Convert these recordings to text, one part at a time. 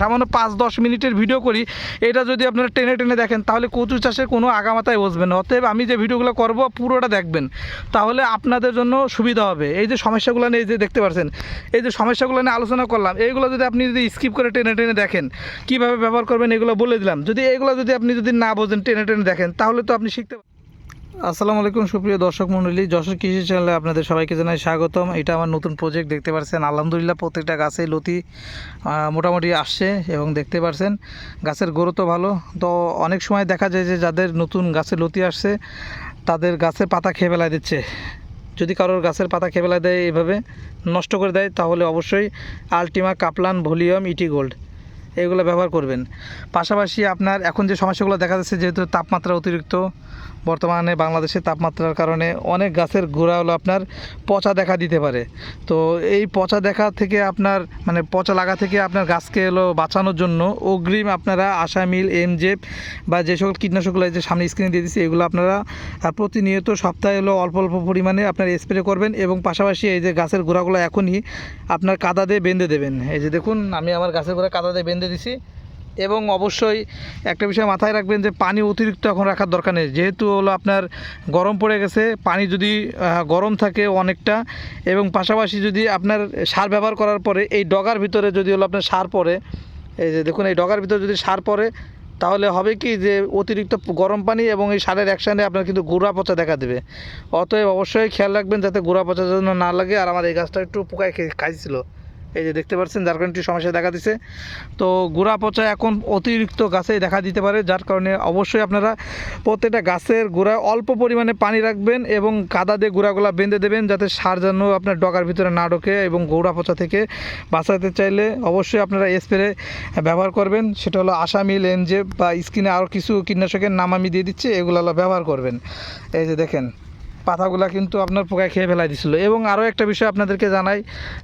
সামান্য পাঁচ দশ মিনিটের ভিডিও করি। এটা যদি আপনারা টেনে টেনে দেখেন, তাহলে কচু চাষের কোনো আগামাতায় বসবেন অতএব আমি যে ভিডিওগুলো করব, পুরোটা দেখবেন। তাহলে আপনাদের জন্য সুবিধা হবে। এই যে সমস্যাগুলো নিয়ে যে দেখতে পাচ্ছেন এই যে সমস্যাগুলো নিয়ে আলোচনা করলাম, এইগুলো যদি আপনি যদি স্কিপ করে টেনে টেনে দেখেন, কীভাবে ব্যবহার করবেন এগুলো বলে দিলাম। যদি এগুলো যদি আপনি যদি না বোঝেন, টেনে টেনে দেখেন, তাহলে তো আপনি শিখতে আসসালামু আলাইকুম সুপ্রিয় দর্শক মণ্ডলী যশোর কৃষি চ্যানেলে আপনাদের সবাইকে জানাই স্বাগতম। এটা আমার নতুন প্রজেক্ট দেখতে পাচ্ছেন আলহামদুলিল্লাহ প্রত্যেকটা গাছে লতি মোটামুটি আসছে এবং দেখতে পাচ্ছেন গাছের গ্রোথ ভালো। তো অনেক সময় দেখা যায় যে যাদের নতুন গাছে লতি আসছে, তাদের গাছের পাতা খেয়ে ফেলা দিচ্ছে। যদি কারোর গাছের পাতা খেয়ে ফেলা দেয় এইভাবে নষ্ট করে দেয়, তাহলে অবশ্যই Ultima Kaplan volume ET Gold এগুলো ব্যবহার করবেন। পাশাপাশি আপনার এখন যে সমস্যাগুলো দেখা যাচ্ছে, যেহেতু তাপমাত্রা অতিরিক্ত বর্তমানে বাংলাদেশে তাপমাত্রার কারণে অনেক গাছের গোড়া হলো আপনার পচা দেখা দিতে পারে। তো এই পচা দেখা থেকে আপনার মানে পচা লাগা থেকে আপনার গাছকে হলো বাঁচানোর জন্য অগ্রিম আপনারা আশা মিল এমজেপ বা যে সকল কীটনাশকগুলো যে সামনে স্ক্রিনে দিয়ে দিচ্ছি এগুলো আপনারা প্রতিনিয়ত সপ্তাহে হলো অল্প অল্প পরিমাণে আপনার স্প্রে করবেন এবং পাশাপাশি এই যে গাছের গোড়াগুলো এখনই আপনার কাদা দিয়ে বেঁধে দেবেন। এই যে দেখুন, আমি আমার গাছের গোড়া কাদা দিয়ে বেঁধে দিছি। এবং অবশ্যই একটা বিষয় মাথায় রাখবেন যে পানি অতিরিক্ত এখন রাখার দরকার নেই। যেহেতু হলো আপনার গরম পড়ে গেছে, পানি যদি গরম থাকে অনেকটা এবং পাশাপাশি যদি আপনার সার ব্যবহার করার পরে এই ডগার ভিতরে যদি হলো আপনার সার পড়ে, এই যে দেখুন এই ডগার ভিতরে যদি সার পড়ে, তাহলে হবে কি যে অতিরিক্ত গরম পানি এবং এই সারের অ্যাকশানে আপনার কিন্তু গুঁড়া পচা দেখা দেবে। অতএব অবশ্যই খেয়াল রাখবেন যাতে গুঁড়া পচা যেন না লাগে। আর আমার এই গাছটা একটু পোকায় খাইছিল। এই যে দেখতে পাচ্ছেন, যার কারণে সমস্যা দেখা দিছে। তো গোড়া পচা এখন অতিরিক্ত গাছেই দেখা দিতে পারে, যার কারণে অবশ্যই আপনারা প্রত্যেকটা গাছের গোড়ায় অল্প পরিমাণে পানি রাখবেন এবং কাদা দিয়ে গোড়াগুলা বেঁধে দেবেন, যাতে সার যেন আপনার ডগার ভিতরে না ঢোকে এবং গোড়া পচা থেকে বাঁচাতে চাইলে অবশ্যই আপনারা স্প্রে ব্যবহার করবেন। সেটা হলো আসামিল, এনজে বা স্কিনে আরও কিছু কীটনাশকের নাম আমি দিয়ে দিচ্ছি, এগুলো ব্যবহার করবেন। এই যে দেখেন পাতাগুলা কিন্তু আপনার পোকায় খেয়ে ফেলাই দিছিল। এবং আরও একটা বিষয় আপনাদেরকে জানাই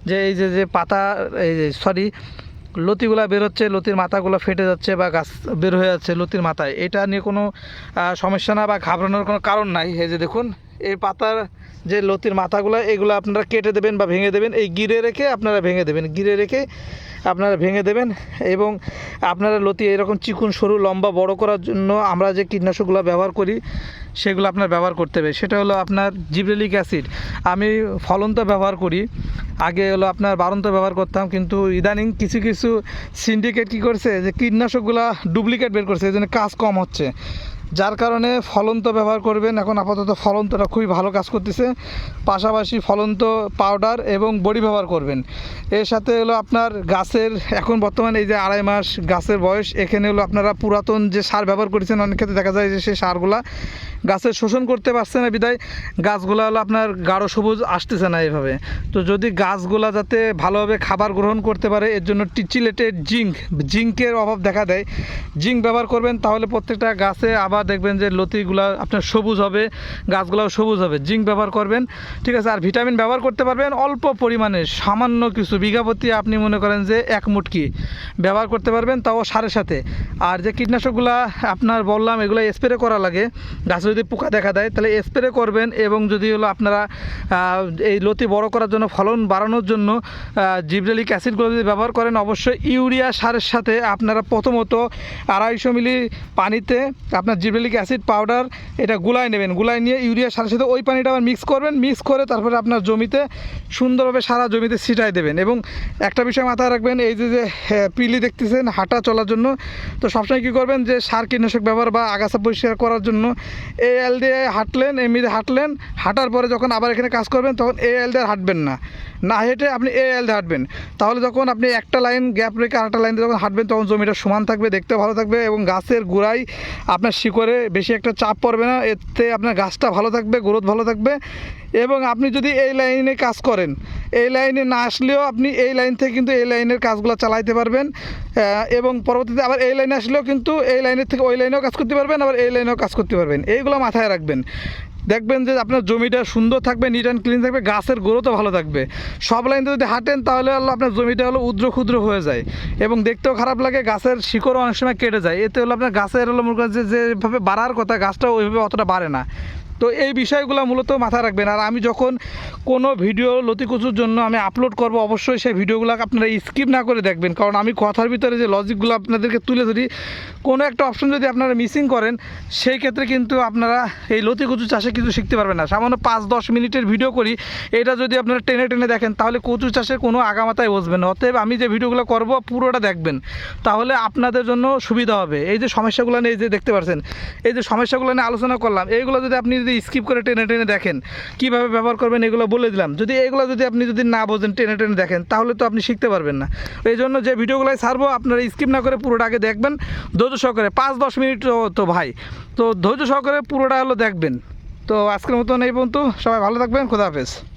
যে এই যে যে পাতা, এই যে সরি লতিগুলা বেরোচ্ছে লতির মাথাগুলো ফেটে যাচ্ছে বা গাছ বের হয়ে যাচ্ছে লতির মাথায়। এটা নিয়ে কোনো সমস্যা না বা ঘাবড়ানোর কোনো কারণ নাই। এই যে দেখুন, এই পাতার যে লতির মাথাগুলো, এগুলো আপনারা কেটে দেবেন বা ভেঙে দেবেন। এই গিরে রেখে আপনারা ভেঙে দেবেন। গিরে রেখে আপনারা ভেঙে দেবেন এবং আপনারা লতি এরকম চিকুন, সরু, লম্বা, বড় করার জন্য আমরা যে কীটনাশকগুলো ব্যবহার করি, সেগুলো আপনার ব্যবহার করতে হবে। সেটা হলো আপনার জিব্রেলিক অ্যাসিড। আমি ফলন্ত ব্যবহার করি। আগে হলো আপনার বারন্ত ব্যবহার করতাম, কিন্তু ইদানিং কিছু কিছু সিন্ডিকেট কী করছে, যে কীটনাশকগুলো ডুপ্লিকেট বের করছে এই জন্য কাজ কম হচ্ছে। যার কারণে ফলন্ত ব্যবহার করবেন। এখন আপাতত ফলন্তটা খুবই ভালো কাজ করতেছে। পাশাপাশি ফলন্ত পাউডার এবং বড়ি ব্যবহার করবেন। এর সাথে হলো আপনার গাছের, এখন বর্তমানে এই যে আড়াই মাস গাছের বয়স, এখানে হলো আপনারা পুরাতন যে সার ব্যবহার করেছেন, অনেক ক্ষেত্রে দেখা যায় যে সেই সারগুলা গাছের শোষণ করতে পারছে না বিদায়। গাছগুলো হলো আপনার গাঢ় সবুজ আসতেছে না এভাবে তো যদি গাছগুলা যাতে ভালোভাবে খাবার গ্রহণ করতে পারে, এর জন্য টিচিলেটেড জিঙ্ক, জিঙ্কের অভাব দেখা দেয়। জিঙ্ক ব্যবহার করবেন, তাহলে প্রত্যেকটা গাছে আবার দেখবেন যে লতিগুলা আপনার সবুজ হবে, গাছগুলাও সবুজ হবে। জিঙ্ক ব্যবহার করবেন, ঠিক আছে? আর ভিটামিন ব্যবহার করতে পারবেন অল্প পরিমাণে। সামান্য কিছু বিঘা প্রতি আপনি মনে করেন যে এক মুটকি ব্যবহার করতে পারবেন, তাও সারের সাথে আর যে কীটনাশকগুলা আপনার বললাম, এগুলো স্প্রে করা লাগে। গাছে যদি পোকা দেখা দেয়, তাহলে স্প্রে করবেন এবং যদি হলো আপনারা এই লতি বড় করার জন্য, ফলন বাড়ানোর জন্য জিব্রেলিক অ্যাসিডগুলো যদি ব্যবহার করেন, অবশ্যই ইউরিয়া সারের সাথে আপনারা প্রথমত আড়াইশো মিলি পানিতে আপনার জিব্রেলিক অ্যাসিড পাউডার এটা গুলায় নেবেন। গুলায় নিয়ে ইউরিয়া সারের সাথে ওই পানিটা আবার মিক্স করবেন। মিক্স করে তারপরে আপনার জমিতে সুন্দরভাবে সারা জমিতে ছিটাই দেবেন। এবং একটা বিষয় মাথায় রাখবেন এই যে যে হ্যাঁ, পিলি দেখতেছেন হাঁটা চলার জন্য। তো সবসময় কী করবেন যে সার কীটনাশক ব্যবহার বা আগাছা পরিষ্কার করার জন্য এ এল দিয়ে হাঁটলেন এমনিতে হাঁটলেন। হাঁটার পরে যখন আবার এখানে কাজ করবেন তখন এ এল দিয়ে হাঁটবেন না। না হেঁটে আপনি এ এল হাঁটবেন। তাহলে যখন আপনি একটা লাইন গ্যাপ রেখে আরেকটা লাইন যখন হাঁটবেন, তখন জমিটা সমান থাকবে, দেখতে ভালো থাকবে এবং গাছের গোড়ায় আপনার শিকড়ে বেশি একটা চাপ পড়বে না। এতে আপনার গাছটা ভালো থাকবে, গ্রোথ ভালো থাকবে এবং আপনি যদি এই লাইনে কাজ করেন, এই লাইনে না আসলেও আপনি এই লাইন থেকে কিন্তু এই লাইনের কাজগুলো চালাইতে পারবেন এবং পরবর্তীতে আবার এই লাইনে আসলেও কিন্তু এই লাইনের থেকে ওই লাইনেও কাজ করতে পারবেন, আবার এই লাইনেও কাজ করতে পারবেন। এইগুলো মাথায় রাখবেন। দেখবেন যে আপনার জমিটা সুন্দর থাকবে নিট অ্যান্ড ক্লিন থাকবে, গাছের গ্রোথও ভালো থাকবে। সব লাইনতে যদি হাঁটেন, তাহলে হলো আপনার জমিটা হলো উদ্র ক্ষুদ্র হয়ে যায়। এবং দেখতেও খারাপ লাগে, গাছের শিকড়ও অনেক সময় কেটে যায়। এতে হলো আপনার গাছের হলো মনে করেন যেভাবে বাড়ার কথা গাছটা ওইভাবে অতটা বাড়ে না। তো এই বিষয়গুলো মূলত মাথায় রাখবেন। আর আমি যখন কোনো ভিডিও লতিকুচুর জন্য আমি আপলোড করব, অবশ্যই সেই ভিডিওগুলো আপনারা স্কিপ না করে দেখবেন। কারণ আমি কথার ভিতরে যে লজিকগুলো আপনাদেরকে তুলে ধরি, কোনো একটা অপশন যদি আপনারা মিসিং করেন, সেই ক্ষেত্রে কিন্তু আপনারা এই লতিকুচু চাষে কিছু শিখতে পারবেন না। সামান্য পাঁচ, দশ মিনিটের ভিডিও করি, এটা যদি আপনারা টেনে টেনে দেখেন, তাহলে কচু চাষের কোনো আগামাতায় বসবেন না। অতএব আমি যে ভিডিওগুলো করব, পুরোটা দেখবেন। তাহলে আপনাদের জন্য সুবিধা হবে। এই যে সমস্যাগুলো নিয়ে যে দেখতে পাচ্ছেন এই যে সমস্যাগুলো নিয়ে আলোচনা করলাম, এইগুলো যদি আপনি যদি স্কিপ করে টেনে টেনে দেখেন, কীভাবে ব্যবহার করবেন এগুলো বলে দিলাম। যদি এগুলো যদি আপনি যদি না বোঝেন, টেনে টেনে দেখেন, তাহলে তো আপনি শিখতে পারবেন না। এই জন্য যে ভিডিওগুলো ছাড়বো, আপনারা স্কিপ না করে পুরোটা আগে দেখবেন। ধৈর্য সহকারে, পাঁচ দশ মিনিট তো- ভাই, তো ধৈর্য সহকারে পুরোটা হলো দেখবেন। তো আজকের মতন এই পর্যন্ত, সবাই ভালো থাকবেন, খোদা হাফেজ।